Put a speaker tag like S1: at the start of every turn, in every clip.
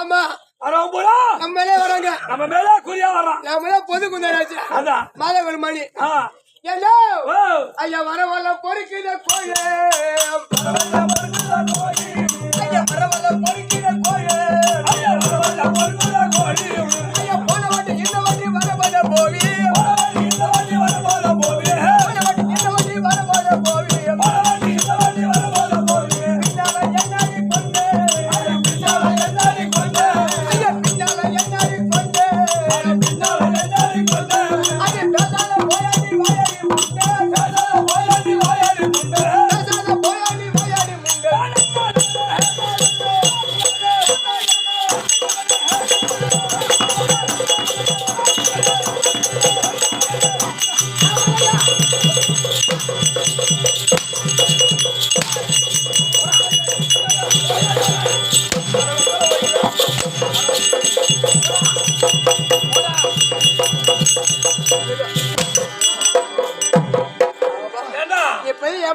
S1: ஆமா.
S2: வரவன் பூரா
S1: நம்ம மேலே வராங்க.
S2: நம்ம மேலே குறியா வர்றான்.
S1: நாம தான் பொது குந்தாராச்சு
S2: அதான்
S1: மணி
S2: ஆ.
S1: ஏலோ
S2: ஓ.
S1: ஐயா வர வர பொறுக்கிற கோயே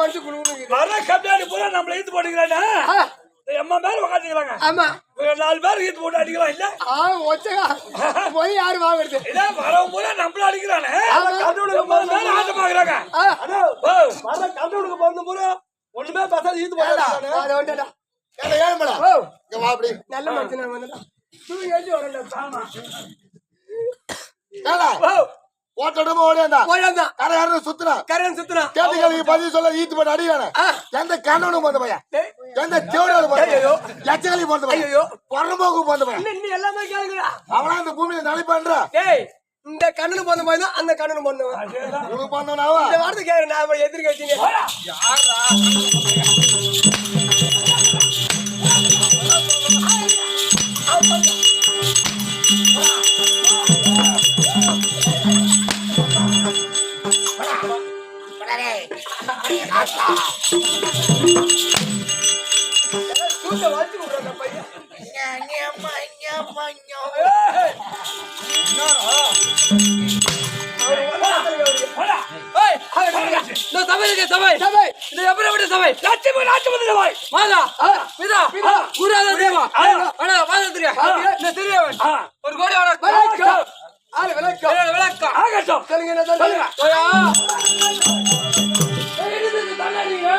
S1: மனசு குழுகுனு
S2: வர்ற கம்மியாடி பூரா நம்மள.
S1: ஆ
S2: இந்த எம்மா பேர் உக்காந்துக்கிறாங்க.
S1: ஆமா
S2: நாலு பேர் இழுத்து போட்டு அடிக்கலாம் இல்ல?
S1: ஆ ஒச்சகா போய் யாரு வாங்குறது
S2: இதான் வரவன் பூரா நம்மள அடிக்கிறானே.
S1: ஆமா.
S2: எம்மா பேர் ஆட்டமாக்குறாங்க.
S1: ஆ.
S2: ஓ, வர்ற கம்மியோடுக்கு பிறந்த பூரா ஒண்ணுமே பேசாத
S3: ஏன்டா, ஏழுமலா?
S1: ஓ
S3: இங்க வா அப்படி.
S1: நல்ல மனுஷன் வந்துடா தூங்கி எழுதி வரேன்டா
S3: ஏன்டா,
S2: ஓ,
S3: ஓட்டோட்டமா ஓடியாந்தா.
S1: போயாந்தான்
S3: கரை யாரும் சுத்துனா.
S1: கரன் சுத்துனா
S3: கேட்டு கேள்விக்கு பதில் சொல்ல ஈத்து போட்டு அடிக்கிறானே. எந்த கண்ணனும் பிறந்த பையன்? எந்த தேவடாலும். பையன்? எச்சகலையும் பிறந்த பையன்?
S1: ஐயோ
S3: பொறம்போக்கும் பிறந்த பையன்?
S1: எல்லாமே கேளுங்கடா
S3: அவனா இந்த பூமியில நிலைப்பான்றா?
S1: டேய் இந்த கண்ணனு போன மாதிரி தான் அந்த கண்ணனு போனவன்.
S3: உனக்கு பிறந்தவனாவா?
S1: இந்த வார்த்தை கேளு நான் எதிர்க்க வச்சீங்க
S2: போடா.
S4: ஒரு கோடி
S1: விளக்கம் விளக்கம்
S2: ஆகட்டும்.
S1: சொல்லுங்க என்ன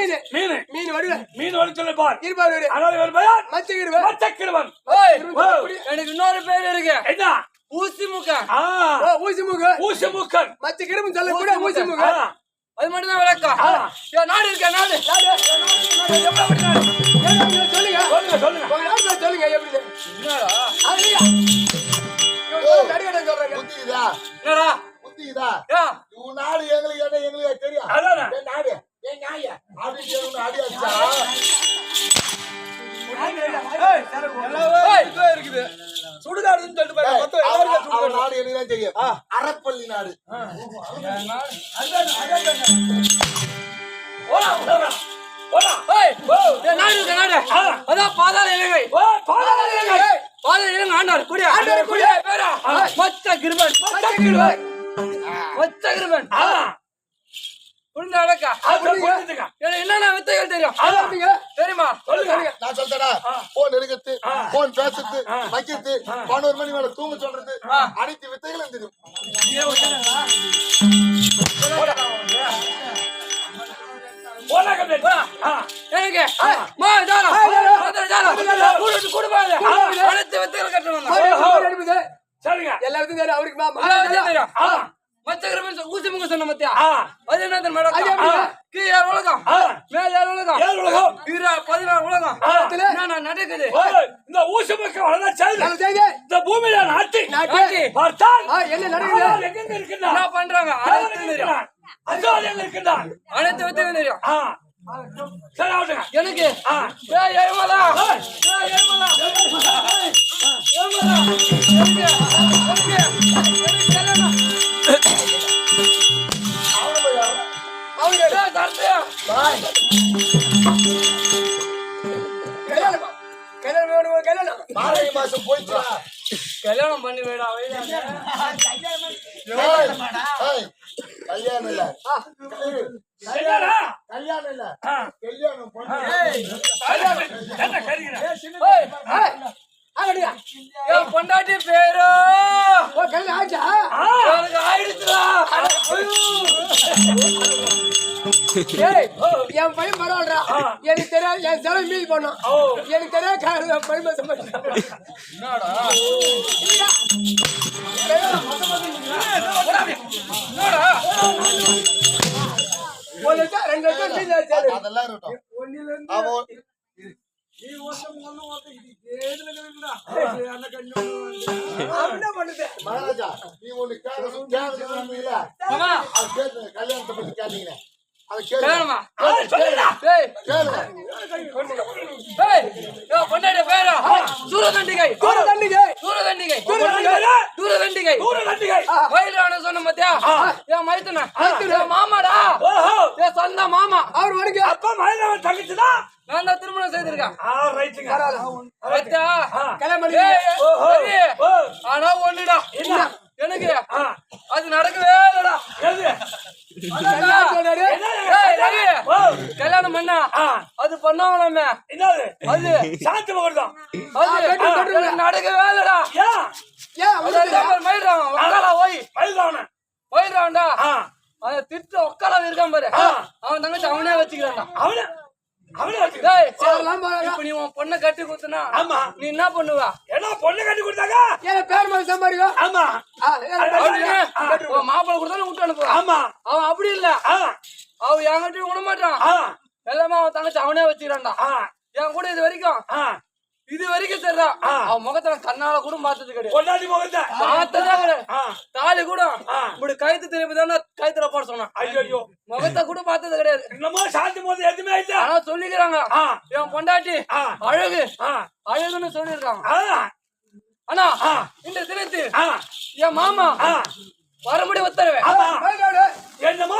S1: மீன்
S2: மீன்.
S1: மீன் வடிவ.
S2: மீன் வளர்த்துல பார்.
S1: இருப்பாரு இவரு.
S2: ஆனால் இவர் பெயர்?
S1: மச்சக்கருவே
S2: மச்சக்கிழவன்.
S4: ஓய்.
S2: ஓ,
S4: எனக்கு இன்னொரு பேர் இருக்கு.
S2: என்ன?
S4: ஊசி முக்க.
S2: ஆ,
S1: ஓ ஊசி முக
S2: ஊசி மூக்கன்.
S1: மச்சக்கரும்பு சொல்லக்கூட ஊசி முக
S2: ஆ,
S4: அது மட்டும் தான் விளக்கம்.
S2: ஆ.
S4: ஏ, நாடு இருக்க நாடு?
S1: சொல்லுங்க.
S2: சொல்லுங்க சொல்லுங்க.
S1: சொல்லுங்க எப்படின்னு
S4: என்னடா?
S1: சொல்றாங்க?
S4: என்னடா?
S3: புத்திக்குதா?
S4: ஏ,
S3: உன் நாடு எங்களுக்கு என்ன எங்களுக்கு தெரியும்.
S2: அதானே?
S3: என் நாடு.
S4: இருக்குது
S2: சுடுகாடுன்னு சொல்லிட்டு.
S3: நாடு எனக்கு தான் தெரியும். அறப்பள்ளி நாடு.
S2: போடா, போடா, போடா.
S4: ஏய், ஏ, நாடு இருக்க நாடு.
S2: ஆ.
S4: அதான் பாதாள இலங்கை
S2: ஓ, பாதாள இலங்கை.
S4: பாதாள இலங்கை ஆண்டார் குடியா?
S1: ஆண்டார் குடியா.
S4: பேரா. மச்ச கிருபன். மச்ச கிருபன்.
S2: ஆ,
S4: புரிந்த என்னென்ன வித்தைகள் தெரியும்? தெரியுமா?
S2: சொல்லுங்க.
S3: நான் சொல்றேன்? போன் எடுக்கிறது போன் பேசுறது வைக்கிறது பதினோரு மணி மேல தூங்க சொல்றது அனைத்து வித்தைகளும் தெரியும்.
S4: எனக்கு? அனைத்து வித்தைகள் கட்டணும்
S2: சரிங்க.
S1: எல்லாருக்கும் தெரியும். அவருக்கு
S4: ஏழு உலகம். ஈரா பதினாறு உலகம்.
S2: ஆ.
S4: என்னென்ன நடக்குது?
S2: ஓய், இந்த ஊசி மக்கள் வளர்ந்தா செய்து இந்த பூமியில நாட்டி.
S1: நாட்டு.
S2: பார்த்தால்
S1: ஆ, என்ன நடக்குது?
S2: இருக்கின்றான்
S4: என்ன பண்றாங்க?
S2: அசோல் எங்க இருக்கின்றான்
S4: அனைத்து வித்தைகள் தெரியும்
S2: சரி
S4: ஏய்.
S2: ஏய்,
S4: எனக்கு.
S3: மாசம் போயிடுச்சா
S4: கல்யாணம் பண்ணி வேடா
S3: கல்யாணம் இல்ல. இல்ல.
S4: பொண்டாட்டி பேரு?
S1: கல்யாணம் ஏய் என் பையன் பரவாயில்லடா. எனக்கு தெரியாது என் செலவு மீதி பண்ணோம்
S2: ஓ.
S1: எனக்கு தெரியாது என் பையன் ஒரு லட்சம் ரெண்டு லட்சம் மீதி ஆச்சு
S3: அதெல்லாம் இருக்கட்டும். மகாராஜா நீ ஒண்ணு கல்யாணத்தை பத்தி கேட்டீங்க
S4: மாமாடா. சொந்த மாமா.
S1: அவர் உனக்கு
S2: அப்பா மயிலவன் தங்கச்சிதான்
S4: நான் தான் திருமணம் செய்திருக்கேன். ஆனா ஒண்ணுடா? எனக்கு அது நடக்கவே இல்லடா.
S1: கல்யாணம்
S4: பண்ணா. அது பண்ணாங்களாமே.
S2: என்னது?
S4: அது.
S2: சாந்தி மகர்தான்
S4: அது. அது
S1: வந்து
S4: மயில்றான் ஓய்.
S2: மயில்தாவன
S4: மயில்றான்டா
S2: ஆ.
S4: அவன் திட்டு ஒக்காலா இருக்கான் பாரு. அவன் தங்கச்சி அவனே வச்சுக்கிறான்டா.
S2: அவன
S4: நீ உன் பொண்ணை கட்டி கொடுத்தனா?
S2: ஆமா.
S4: நீ என்ன பண்ணுவ?
S2: என்ன பொண்ணு கட்டி கொடுத்தாங்க
S1: ஏன் பேர் மாதிரி சம்பாதிக்கும்
S2: ஆமா.
S4: மாப்பிள்ளை கொடுத்தாலும் விட்டு அனுப்புவான்
S2: ஆமா.
S4: அவன் அப்படி இல்ல. அவன் என்கிட்டயும் விட மாட்டான் எல்லாமே அவன் தங்கச்சி அவனே வச்சுக்கிறான்டா. என் கூட இது வரைக்கும் இது வரைக்கும்
S2: ஆ.
S4: அவன் முகத்தை நான் கண்ணால கூட பார்த்தது கிடையாது.
S2: பொண்டாட்டி முகத்தை.
S4: பார்த்ததே கிடையாது.
S2: ஆ.
S4: தாலி கூட. இப்படி கழுத்து திருப்பி தானே கழுத்துல போட சொன்னான்.
S2: ஐயோ
S4: முகத்தை கூட பார்த்தது கிடையாது.
S2: என்னமோ சாந்தி போது எதுவுமே இல்ல.
S4: ஆனா சொல்லிக்கிறாங்க. என் பொண்டாட்டி
S2: ஆ.
S4: அழகு அழகுன்னு சொல்லியிருக்காங்க. ஆனா
S2: ஆ.
S4: இந்த தினத்தில் என் மாமா
S2: ஆ.
S4: மறுபடி உத்தரவு.
S2: என்னமோ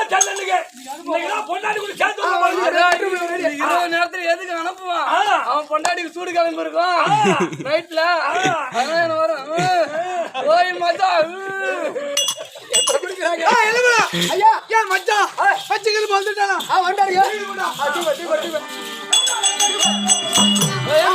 S4: நேரத்துல எதுக்கு அனுப்புவான். அவன் பொண்டாட்டிக்கு சூடு கிளம்பி இருக்கும் நைட்ல. வரும் உம். ஓய்
S1: பிடிக்கிறாங்க. ஐயா. ஏன் மச்சான் பச்சைக்கிழமை வந்துட்டானா? ஆ வந்தாருங்க ஆ, தூக்கு, தூக்கு, தூக்கு.
S4: ஏய்,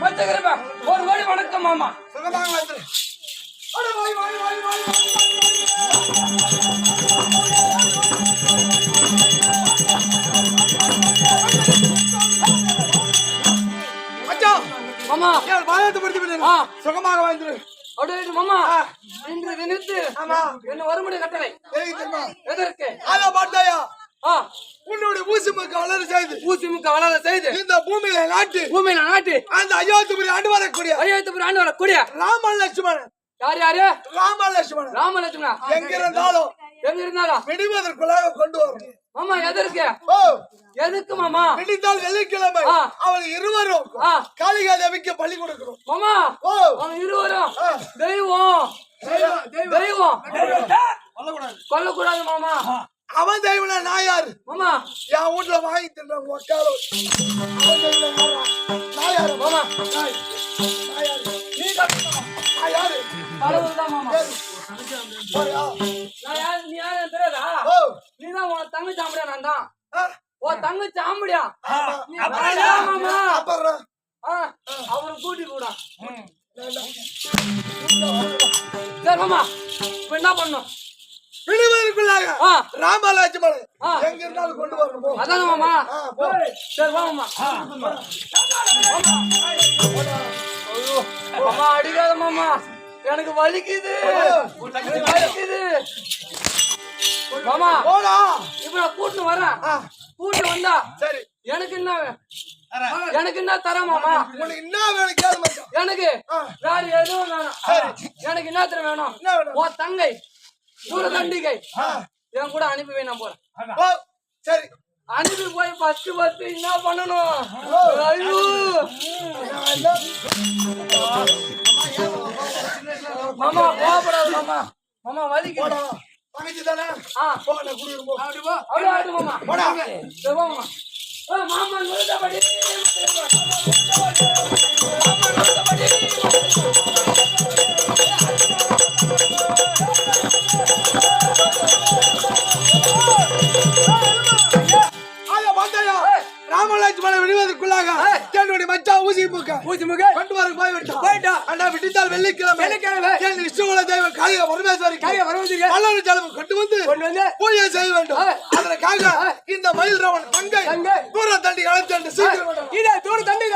S4: ஒரு கோடி வணக்கம் மாமா.
S1: மச்சான்.
S4: மாமா.
S1: என் பாதத்தை படுத்தி விடுங்க சுகமாக வாழ்ந்துரு.
S4: அப்படியே மாமா. இன்று தினத்து
S1: ஆமா.
S4: என்ன வருமுறை கட்டளை. எதற்கு?
S1: அத பார்த்தாயா உன்னுடைய ஊசி மக்க வளர செய்து.
S4: ஊசி முக்க வளர செய்து.
S1: இந்த பூமியில நாட்டு.
S4: பூமியில நாட்டு.
S1: அந்த ஐயாத்துக்குரிய ஆண்டு வரக்கூடிய.
S4: ஐயாயிரத்து ஆண்டு வரக்கூடிய.
S1: ராம லட்சுமணன்
S4: யார் யாரு?
S1: ராம லட்சுமணன்
S4: ராமலட்சுமணா?
S1: எங்க இருந்தாலும்
S4: எங்க இருந்தாலும்
S1: விடுவதற்குள்ளாக கொண்டு வரும்.
S4: மாமா எதற்கு?
S1: ஓ.
S4: எதுக்கு மாமா?
S1: விடிந்தால் வெள்ளிக்கிழமை. அவள் இருவரும் காளிகா தேவிக்கு பள்ளி கொடுக்கணும்
S4: மாமா
S1: ஓ.
S4: அவன் இருவரும். தெய்வம்.
S1: தெய்வம்,
S4: கொல்லக்கூடாது. மாமா.
S5: அவன் தெய்வம்னா நான் யாரு?
S4: மாமா.
S5: என் வீட்டுல வாங்கி தின்ற உக்கால அவன் தெய்வம் யாரா? நான் யாரு?
S4: மாமா.
S5: நான் யாரு?
S4: நீ
S5: நான் யாரு?
S4: கடவுள் தான் மாமா
S5: ஏறு. போறியா?
S4: நான் யார்? நீ யாரு தெரியாதா?
S5: ஓ.
S4: நீ தான் உன் தங்கச்சி ஆம்படியா நான் தான் உன் தங்கச்சி ஆம்படியா மாமா? அவரை கூட்டி கூட சரி மாமா. இப்ப என்ன பண்ணும்?
S5: விடுவதற்குள்ளாக
S4: ஆ.
S5: எங்க இருந்தாலும் கொண்டு வரணும்.
S4: அதான மாமா. சரி வா மாமா மாமா அடிக்காத மாமா. எனக்கு வலிக்குது. எனக்கு வலிக்குது. மாமா
S5: போடா.
S4: இப்ப நான் கூட்டு வரேன். கூட்டு வந்தா
S5: சரி.
S4: எனக்கு என்ன எனக்கு என்ன தர மாமா?
S5: உனக்கு என்ன வேணும் கேளு
S4: எனக்கு. வேற எதுவும் வேணாம். எனக்கு என்ன தர வேணும்?
S5: என்ன வேணும்?
S4: உன் தங்கை. சூரதண்டிகை என் கூட அனுப்பி வை நான் போறேன்.
S5: சரி.
S4: அனுப்பி போய் ஃபர்ஸ்ட் ஃபர்ஸ்ட் என்ன பண்ணணும்? ஐயோ. மாமா கோபப்படாத மாமா. மாமா
S5: தங்கச்சி தானே?
S4: ஆ.
S5: போ
S4: அப்படி போ. ஆடு மாமா.
S5: போடா.
S4: மாமா. மாமா நுழைந்தபடி பூசி முக
S5: விட்டு
S4: போயிட்டா.
S5: அண்ணா விட்டுத்தால் வெள்ளிக்கிழமை.
S4: வெள்ளிக்கிழமை.
S5: சேர்ந்து விஷ்ணுகுல தெய்வம் காளிக பரமேஸ்வரி
S4: காளிக பரமேஸ்வரி
S5: பல்லவர் ஜலம் வந்து பூஜை செய்ய வேண்டும்.
S4: அதற்காக
S5: இந்த மயில் ரவன் பங்கை தூர தண்டி கலந்து
S1: சீக்கிரம் இதே தூர தண்டி